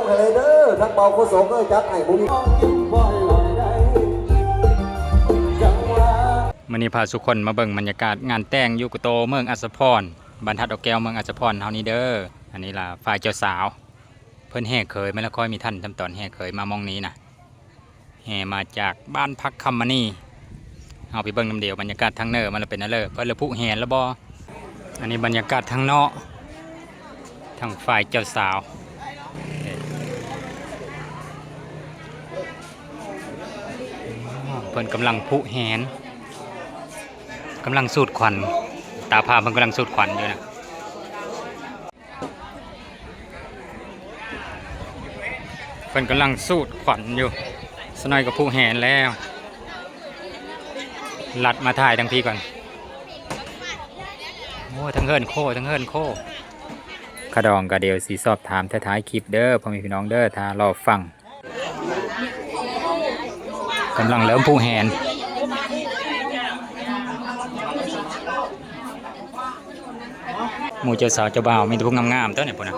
งให้เลยเด้อทั้งเบาโคสงเอ้ยจัดให้บุญมื่อนี้พาสุคนมาเบิ่งบรรยากาศงานแต่งยูกุโตเมืองอัศพรบรรทัดเอแก้วเมืองอัศพรเฮานี้เด้ออันนี้ล่ะฝ่ายเจ้าสาว เพิ่นแห่เคยไม่ละค่อยมีท่านทำตอนแห่เคยมามองนี้นะแห่มาจากบ้านพักคำมานี่เอาไปเบิ่งน้ำเดียวบรรยากาศทางเนอมันละเป็นอะไรเพิ่นละผู้แห่ล้วบ่อันนี้บรรยากาศทางเนาะทางฝ่ายเจ้าสาวเอ๊ะอ๋อเพิ่นกำลังผู้แหนกำลังสูดควันตาพามันกำลังสูดควันอยู่นะเพิ่นกำลังสูดควันอยู่สนอยกับผู้แหนแล้วหลัดมาถ่ายทั้งพี่ก่อนโอ้ทั้งเฮิรนโคทั้งเฮิรนโคขะดองกระเดียวสีสอบถามท้ายคลิปเด้อพ่อแม่พี่น้องเด้อถ้ารอฟัง กำลังเริ่มผู้แหนหมู่เจ้าสาวเจ้าบ่าวมีแต่พวกงามๆเต้าเนี่ยพวกนน่ะ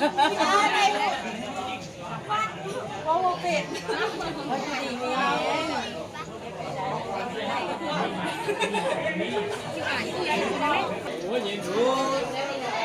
อาไม่วัดโป้วเป็ดไม่ให้เงี้ยวันหยุด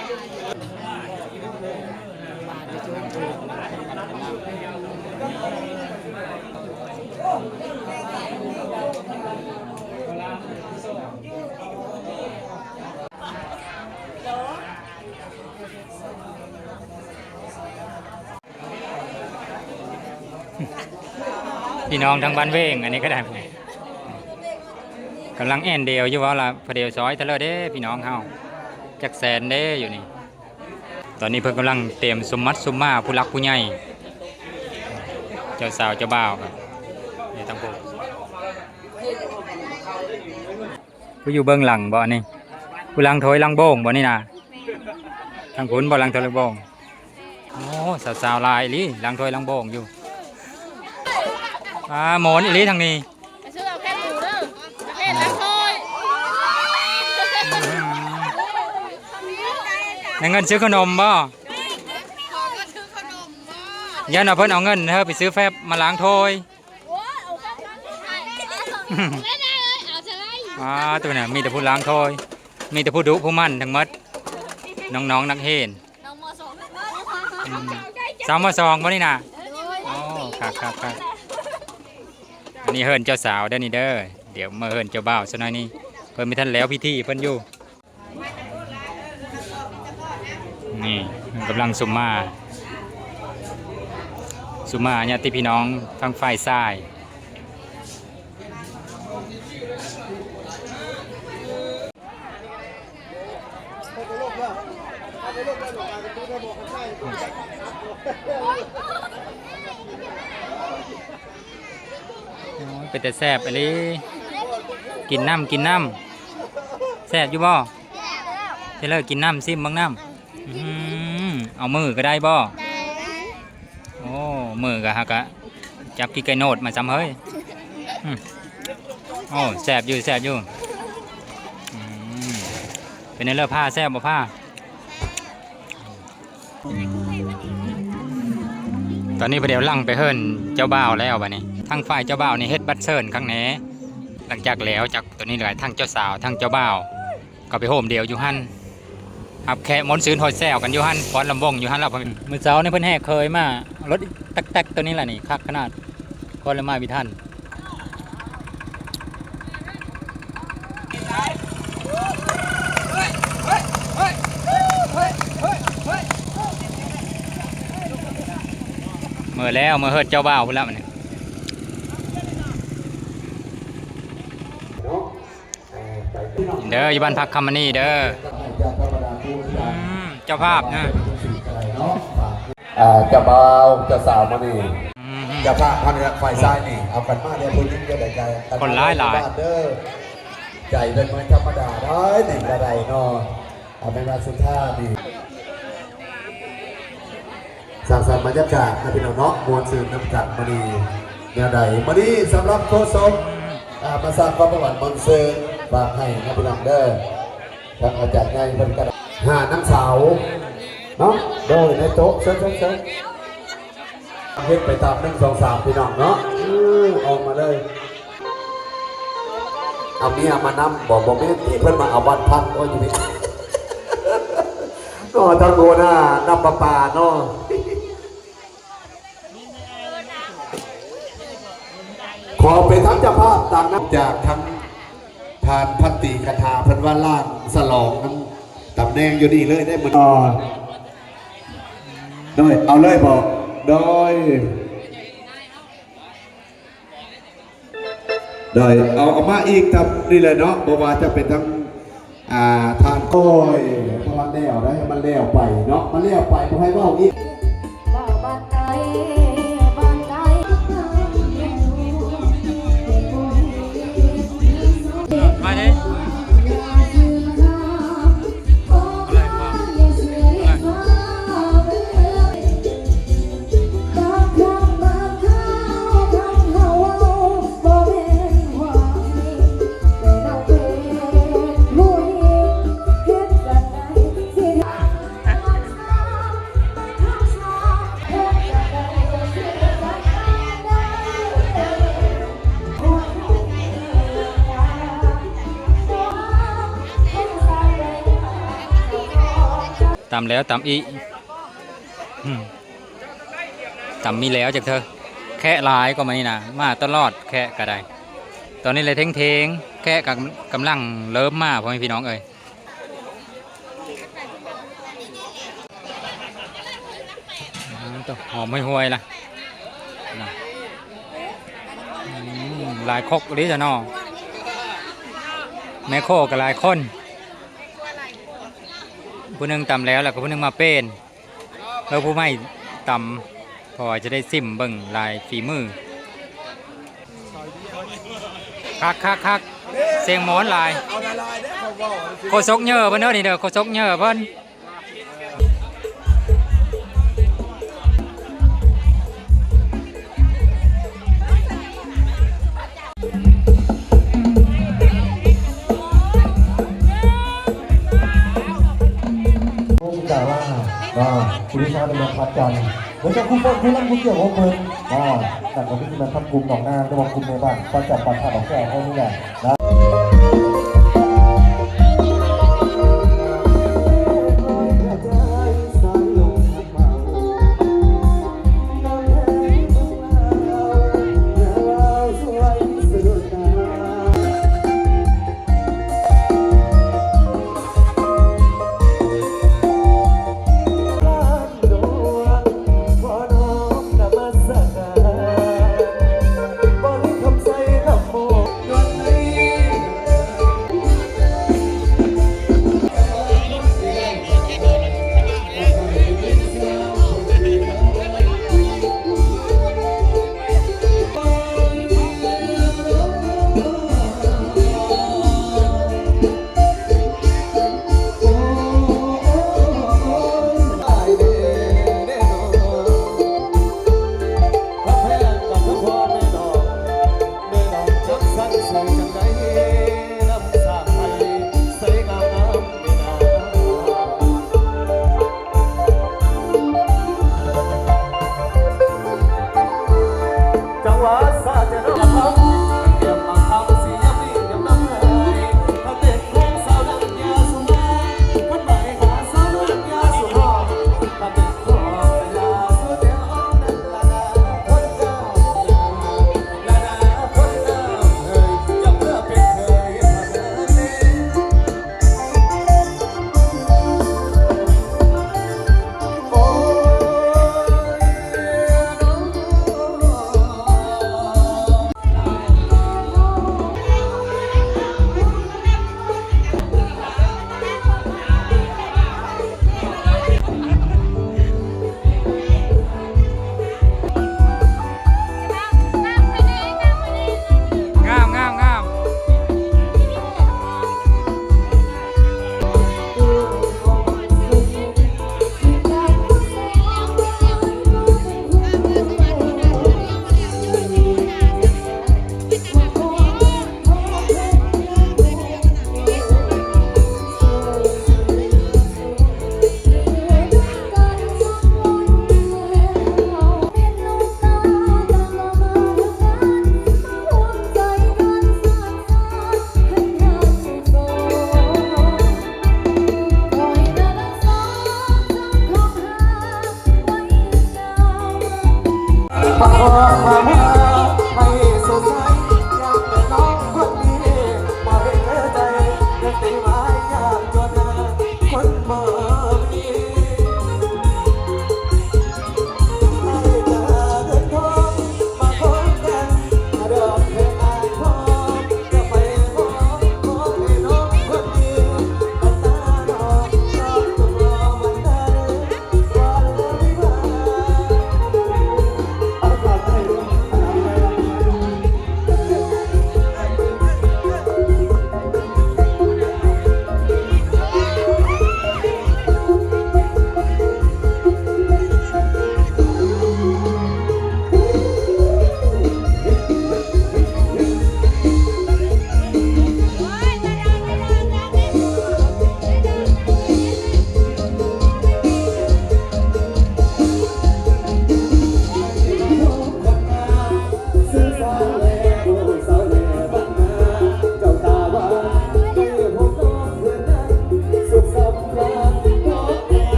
พี่น้องทางบ้านเวงอันนี้ก็ได้กำลังแอนเดียวอยู่ว่าละพอเดียวซอยทะเลเด้พี่น้องเฮาจักแสนเด้อยู่นี่ ตอนนี้เพิ่นกำลังเตรียมสมมัดสมมาผู้รักผู้ใหญ่เจ้าสาวเจ้าบ่าวครับนี่ทั้งพวกผู้อยู่เบื้องหลังบ่อนี่ผู้ลังถอยลังโบงบ่นี่นะทางผลบ่หลังถอยลังโบงโอ้สาวๆหลายลีหลังถอยลังโบงอยู่ อ่าหมอนอีหลีทางนี้ไปซื้อเอาแค่หมูเด้อเล่นแล้วคอยในเงินซื้อขนมบ่ขอก็ซื้อขนมมายันเอาเพิ่นเอาเงินเธอไปซื้อแฟบมาล้างถ้วยโอ้ยเอาแค่นั้นไม่ได้เลยเอาใช่ไหมอ่าตัวน่ะมีแต่ผู้ล้างถ้วยมีแต่ผู้ดุผู้มั่นทั้งหมดน้องๆนักเฮนน้องมสองอืมสาวมาสองบ่นี่น่ะโอ้ครับครับครับอั นี่เฮิรนเจ้าสาวเด้อนี่เด้อเดี๋ยวมาเฮิรนเจ้าบ่าวซะหน่อยนี่เพิ่นมีท่านแล้วพิธีเพิ่นอยู่นี่กำลังสุมมา สุมมาญาติพี่น้องทั้งฝ่ายซ้าย เป็นแต่แซ่บไปเลยกินน้ำกินน้ำแซ่บอยู่บ่เทเลอร์กินน้ำซิมบางน้ำอื้อหือเอามือก็ได้บ่โอ้มือก็ฮะกะจับพี่ไก่โนดมาซ้ำเฮ้ยอืมโอ้แซ่บอยู่แซ่บอยู่อืมเป็นในเลือผ้าแซ่บบ่ผ้า ตอนนี้ประเดี๋ยวลั่งไปเฮิรนเจ้าบ่าวแล้วบัดนี้ ทางฝ่ายเจ้าบ่าวนี่เฮ็ดบัตรเชิญครั้งแหนี้หลังจากแล้วจากตัวนี้เหลือทั้งเจ้าสาวทั้งเจ้าบ่าวก็ไปโฮมเดียวอยู่หันครับแค่มอนซื้อหอยแซวกันอยู่หันฟอนลำวงอยู่หันเราเมื่อเช้านี่เพิ่อนแห่เคยมารถตักแตกๆตัวนี้แหละนี่คักขนาดฟอนละมาวิทันเมื่อแล้วเมื่อเฮิดเจ้าบ่าวพุ่นแล้วมัน เด้ออยู่บ้านพักคำมันนี่เด้อจากธรรมดาเจ้าภาพนะอ่าเจะเบาวเจะสาวมานี่อืมเจะภาพพันกับฝ่ายซ้ายนี่เอากันมาเดี๋ยวพูดยิ่งจะได้ใจกัคนร้ายหลายบ้นเด้อใจเป็นเหมือนธรรมดาได้หนึ่งกระไดเนาะเอาเป็นมาสุดท้ายนี่สร้างสรรค์บรรยากาศนะพี่น้องเนาะมวลสื่อน้ำกัดมานีแนวใดมานีสำหรับโคศกอ่ามาสร้างความประวัติมนต์สื่อ ฝากให้นะพี่น้องเด้อทางอาจารย์ใหญ่เพิ่นก็ได้หาน้ำสาวเนาะโดยในโต๊ะเชิญเชิญเชิญเฮ็ดไปตามหนึ่งสองสามพี่น้องเนาะออกมาเลยเอาเมียมานำบอกบอกไม่ที่เพิ่นมาเอาวันพักโอ้ยอยู่นี่เนาะทางโบน่านำปลาปาเนาะขอไปทั้งเจ้าภาพต่ามน้ำจากทั้ง ทานพันติกถาเพิ่นว่าล่างสลองน้ำตำแหน่งอยู่นี่เลยได้เหมือนอ๋อโดยเอาเลยบอกโดยได้เอาเอามาอีกครับนี่เลยเนาะบอกว่าจะเป็นทั้งอ่าทานก้อยเพราะว่าแล้วได้ให้มันแล้วไปเนาะมันแล้วไปบ่ให้เว้าอีกว่าบ้านใดบ้ำแล้วตำอีกอืมตำมีแล้วจากเธอ แค่หลายก็มานี่นะมาตลอดแค่ก็ได้ตอนนี้เลยเทงเทงๆแค่กำกำลังเริ่มมาพ่อแม่พี่น้องเอ้ยอืมต้องหอมไม่ห่วยๆล่ะนะอืมหลายคกหรือจะนอแม่โคกับหลายคน ผู้หนึงตำแล้วแล้วก็ผู้หนึงมาเป็นเออผู้ไม่ตำพอจะได้ซิมเบิ่งลายฝีมือคักคักคักเสียงหมอนลายโคซกเยอะเพิ่นเด้อนี่เด้อโคซกเยอะเพิ่น คุณวิชาเป็นนักพัดกันเหมือนกับคุณพ่อคุณนั่งคุ้มเกี่ยวกับเมืองว่าแต่ของที่มันพัดกลุ่มของงาจะบอกคุณในบ้านก็จับปันขานของแก่เขานี่แหละนะ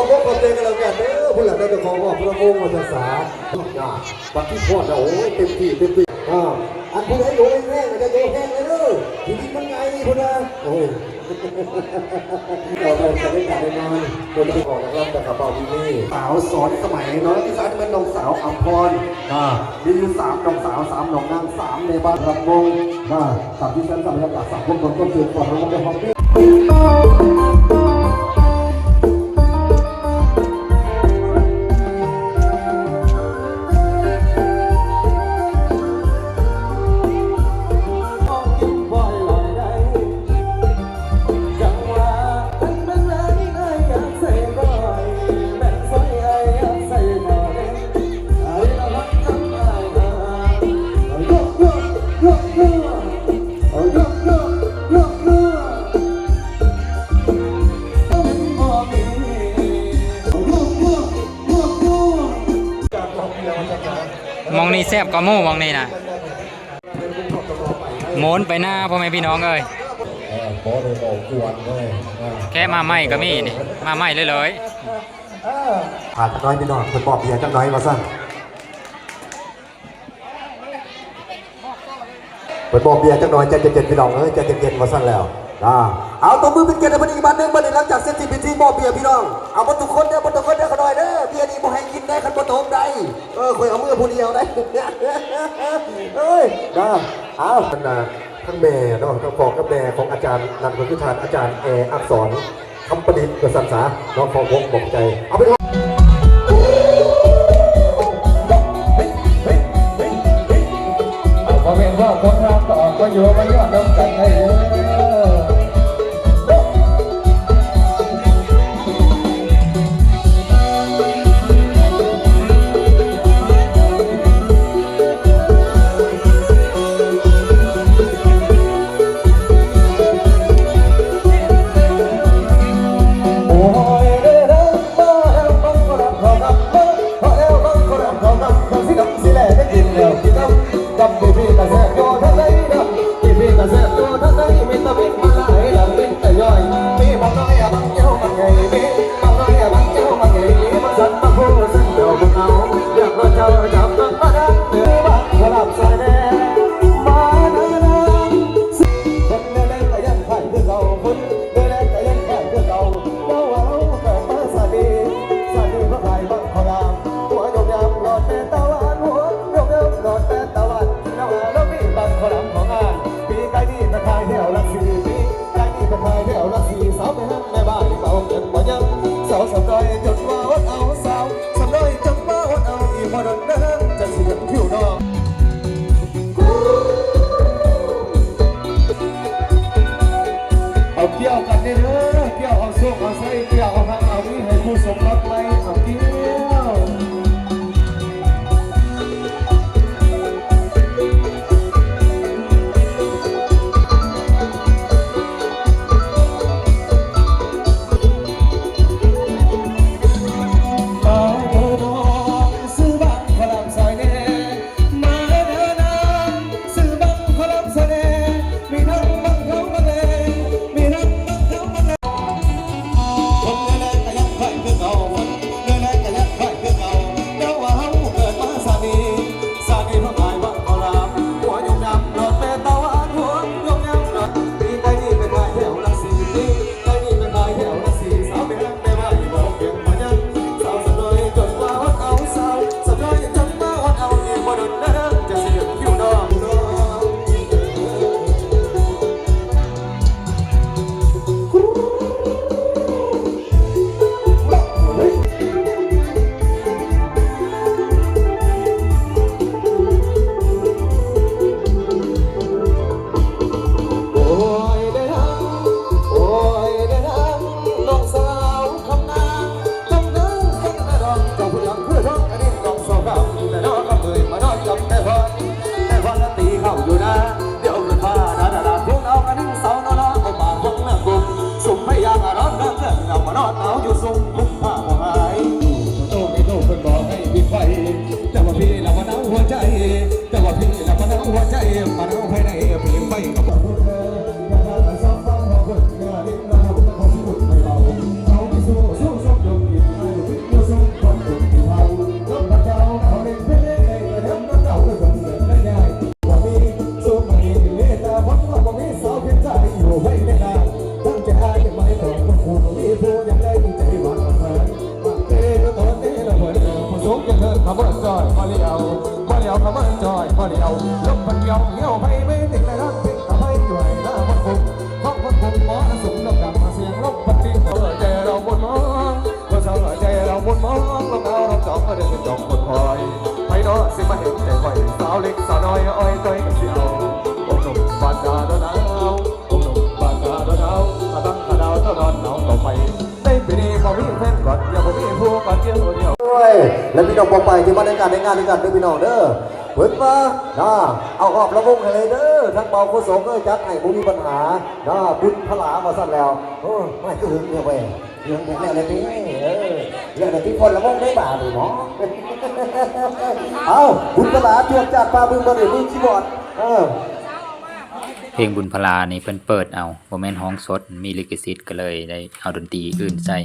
โอ้ภาษาทุกอย่างวันที่พ่อจะโอ้ยเต็มที่เต็มที่อ่าอันผู้ใดโยนแห้งจะโยนแห้งเลยเด้อทีนี้มันไงพุ่นนะโอ้ยเราจะได้การได้นอนโดยที่ออกจากร่างจากระเป๋าพี่นี่สาวสอนสมัยน้อยที่สานเป็นน้องสาวอัมพรอ่ามีอยู่สามน้องสาวสามน้องนางสามในบ้านลำวงอ่าสามที่ฉันสามบรรยากาศสามคนคนต้นเสือก่อนเราไปห้องนี้ องนี่แซบก็มู่มองนี่นะโมนไปหน้าพ่อแม่พี่น้องเอ้ยเออพอเลยแค่มาใหม่ก็มีนี่มาใหม่เลยเลยขาดน้อยพี่น้องคนบอกเบียร์จักน้อยมาสั้นเปิดบอกเบียร์จักน้อยใจเย็นๆพี่น้องเอ้ยใจเย็นๆมาสั้นแล้ว อ่าเอาตัวมือเป็นเกียรติในวันนี้อีกบันหนึ่งบันหนึ่งหลังจากเสร็จสิ้นพิธีบอเบียร์พี่น้อง เอาบรรทุกคนเด้อบรรทุกคนเด้อขน่อยเด้อเบียร์นี่บ่ให้กินได้คันบ่ตกได้เออคอยเอามือผู้เดียวได้เอ้ยนะเอาบรรดาทั้งแม่เนาะทั้งพ่อกับแม่ของอาจารย์นันทพุทธานอาจารย์แอร์อักษรคำประดิษฐ์กษัตริย์สาน้องฟองวงบอกใจ เอาไปพอเป็นว่าคนรักก็ออกก็อยู่มันย ลมพันเดียวเหี่ยวไปไม่ติดเลยรักติดทำไมด้วยหน้ามันคงห้องมันคงหมอสูงดำดำมาเสียงลมพันดิ้งเออใจเราบนมองก็เศร้าวใจเราบนมองลมเอาเราจองก็เดินจองคนคอยไปเนาะสิมาเห็นใจคอยสาวเล็กสาวน้อยอ้อยก้อยเสียวองหนุ่มบานดาดหนาวองหนุ่มบานดาดหนาวถ้าตั้งขาดาวเท่านอนหนาวต่อไปได้ปีนี้พอมีแฟนก่อนอย่าพอมีผัวก่อนเดียวเดียว และพี่น้องบอกไปที่มาในการในงานในการด้วยพี่น้องเด้อเปิดมานะเอาออกระวงให้เลยเด้อทั้งเบาโคสงเอ้ยจัดให้บ่มีปัญหานะบุญพลามาสั่นแล้วโอ้ไม่ก็หึงเนี่ยเว้ยเรื่องแบบนี้เลยพี่เออเรื่องแบบที่คนละวงได้บาทหรือหมอเอาบุญพลาจวดจัดปลาบึงบ่ได้มือคีย์บอร์ดเออเพลงบุญพลานี่เพิ่นเปิดเอาบ่แม่นห้องสดมีลิขสิทธิ์ก็เลยได้เอาดนตรีอื่นใส่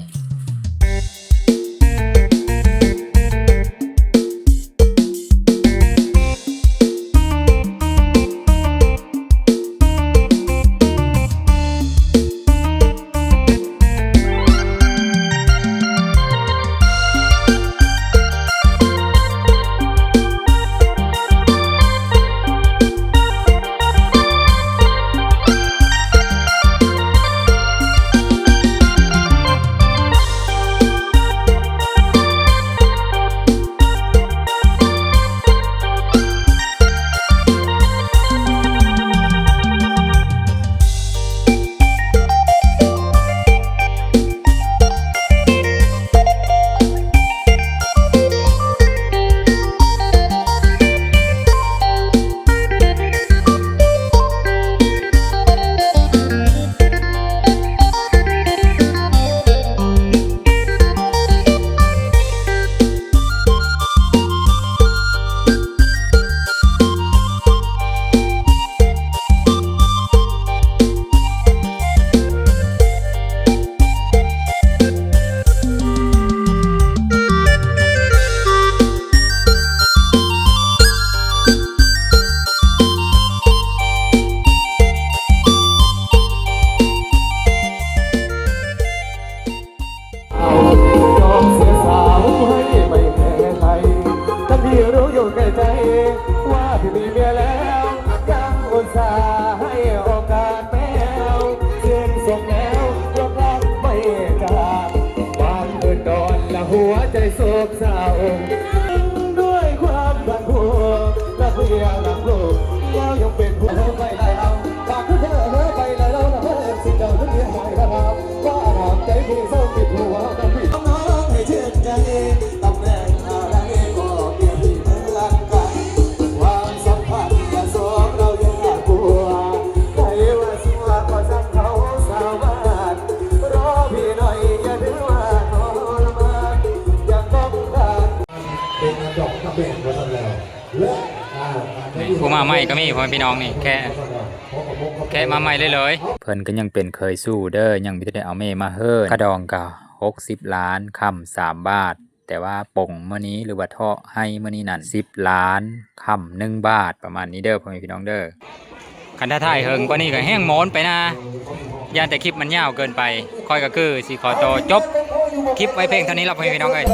แก็มีพ่อแม่พี่น้องนี่แค่แค่มาใหม่เลยเลยเพิ่นก็ยังเป็นเคยสู้เด้อยังม่ได้เอาเมมาเฮิรนกระดองก็หกสิบล้านคำสามบาท แต่ว่าป่งเมื่อนี้หรือว่าท่อให้เมื่อนี้นั่นสิบล้านคำหนึ่งบาทประมาณนี้เด้อพ่อแม่พี่น้องเด้อคันถ้าถ่ายเฮิงกว่านี้ก็แห้งโมนไปนะย่านแต่คลิปมันยาวเกินไปคอยก็คือสิขอตัวจบคลิปไว้เพียงเท่านี้ละพ่อแม่พี่น้องเอ้ย